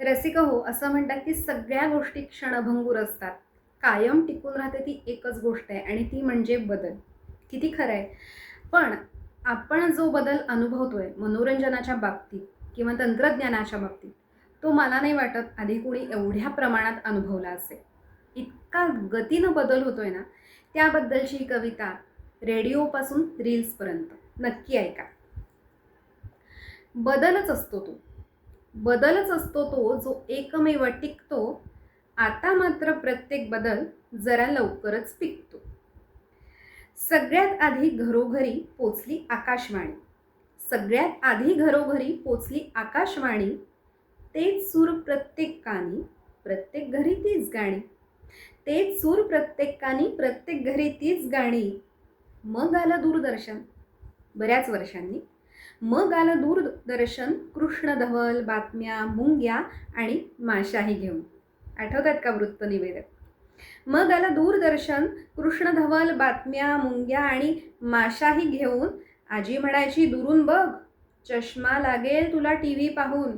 रसिक हो असं म्हणतात की सगळ्या गोष्टी क्षणभंगूर असतात. कायम टिकून राहते ती एकच गोष्ट आहे आणि ती म्हणजे बदल. किती खरं आहे. पण आपण जो बदल अनुभवतोय मनोरंजनाच्या बाबतीत किंवा तंत्रज्ञानाच्या बाबतीत तो मला नाही वाटत आधी कोणी एवढ्या प्रमाणात अनुभवला असेल. इतका गतीनं बदल होतोय ना त्याबद्दलची ही कविता रेडिओपासून रील्सपर्यंत. नक्की ऐका. बदलच असतो तो. बदलच असतो तो जो एकमेव टिकतो आता मात्र प्रत्येक बदल जरा लवकरच पिकतो. सगळ्यात आधी घरोघरी पोचली आकाशवाणी. सगळ्यात आधी घरोघरी पोचली आकाशवाणी तेच सूर प्रत्येक कानी प्रत्येक घरी तीच गाणी. तेच सूर प्रत्येक कानी प्रत्येक घरी तीच गाणी. मग आलं दूरदर्शन. बऱ्याच वर्षांनी मग आलं दूरदर्शन कृष्ण धवल बातम्या मुंग्या आणि माशाही घेऊन. आठवतात का वृत्तनिवेदक मग आलं दूरदर्शन कृष्णधवल बातम्या मुंग्या आणि माशाही घेऊन. आजी म्हणायची दुरून बघ चष्मा लागेल तुला टी व्ही पाहून.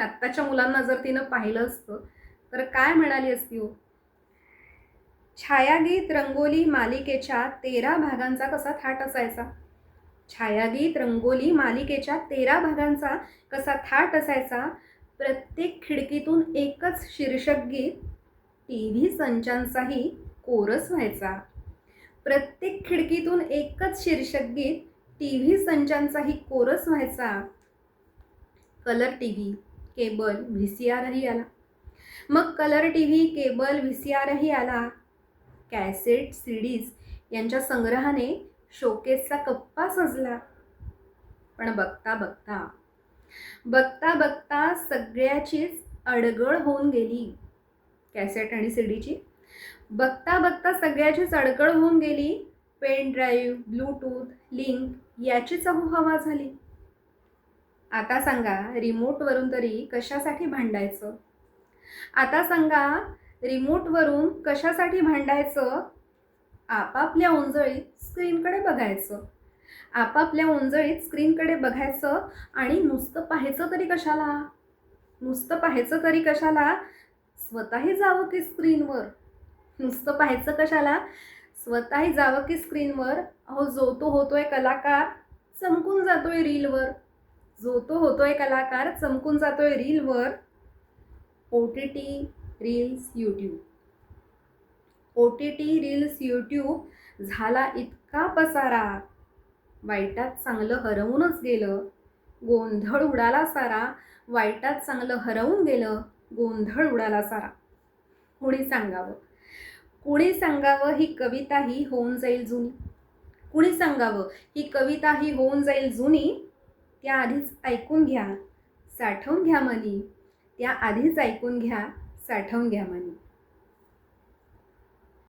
आत्ताच्या मुलांना जर तिनं पाहिलं असतं तर काय म्हणाली असती हो? छायागीत रंगोली मालिकेच्या तेरा भागांचा कसा थाट असायचा? छायागीत रंगोली मालिकेच्या तेरा भागांचा कसा थाट असायचा प्रत्येक खिडकीतून एकच शीर्षक गीत टी व्ही संचांचाही कोरस व्हायचा. प्रत्येक खिडकीतून एकच शीर्षक गीत टी व्ही संचांचाही कोरस व्हायचा. Colour T V cable V C आरही आला. मग colour T V cable V C आरही आला. कॅसेट सी डीज यांच्या संग्रहाने शोकेसचा कप्पा सजला. पण बघता बघता बघता बघता सगळ्याचीच अडगळ होऊन गेली. कॅसेट आणि सी डीची बघता बघता सगळ्याचीच अडगळ होऊन गेली. पेन ड्राईव्ह ब्लूटूथ लिंक याचीच चहू हवा झाली. आता सांगा रिमोटवरून तरी कशासाठी भांडायचं? आता सांगा रिमोटवरून कशासाठी भांडायचं? आपापल्या ओंजळीत स्क्रीनकडे बघायचं. आपापल्या ओंजळीत स्क्रीनकडे बघायचं आणि नुसतं पाहायचं तरी कशाला? नुसतं पाहायचं तरी कशाला? स्वतःही जावं की स्क्रीनवर. नुसतं पाहायचं कशाला? स्वतःही जावं की स्क्रीनवर. अहो जो तो होतोय कलाकार चमकून जातोय रीलवर. जो तो होतोय कलाकार चमकून जातोय रीलवर. O T T reels YouTube. O T T reels YouTube झाला इतका पसारा. वाईटात चांगलं हरवूनच गेलं. गोंधळ उडाला सारा. वाईटात चांगलं हरवून गेलं. गोंधळ उडाला सारा. कुणी सांगावं? कुणी सांगावं ही कविता ही होऊन जाईल जुनी? कुणी सांगावं ही कविता ही होऊन जाईल जुनी? त्या आधीच ऐकून घ्या. साठवून घ्या मनी. त्या आधीच ऐकून घ्या. साठवून घ्या मनी.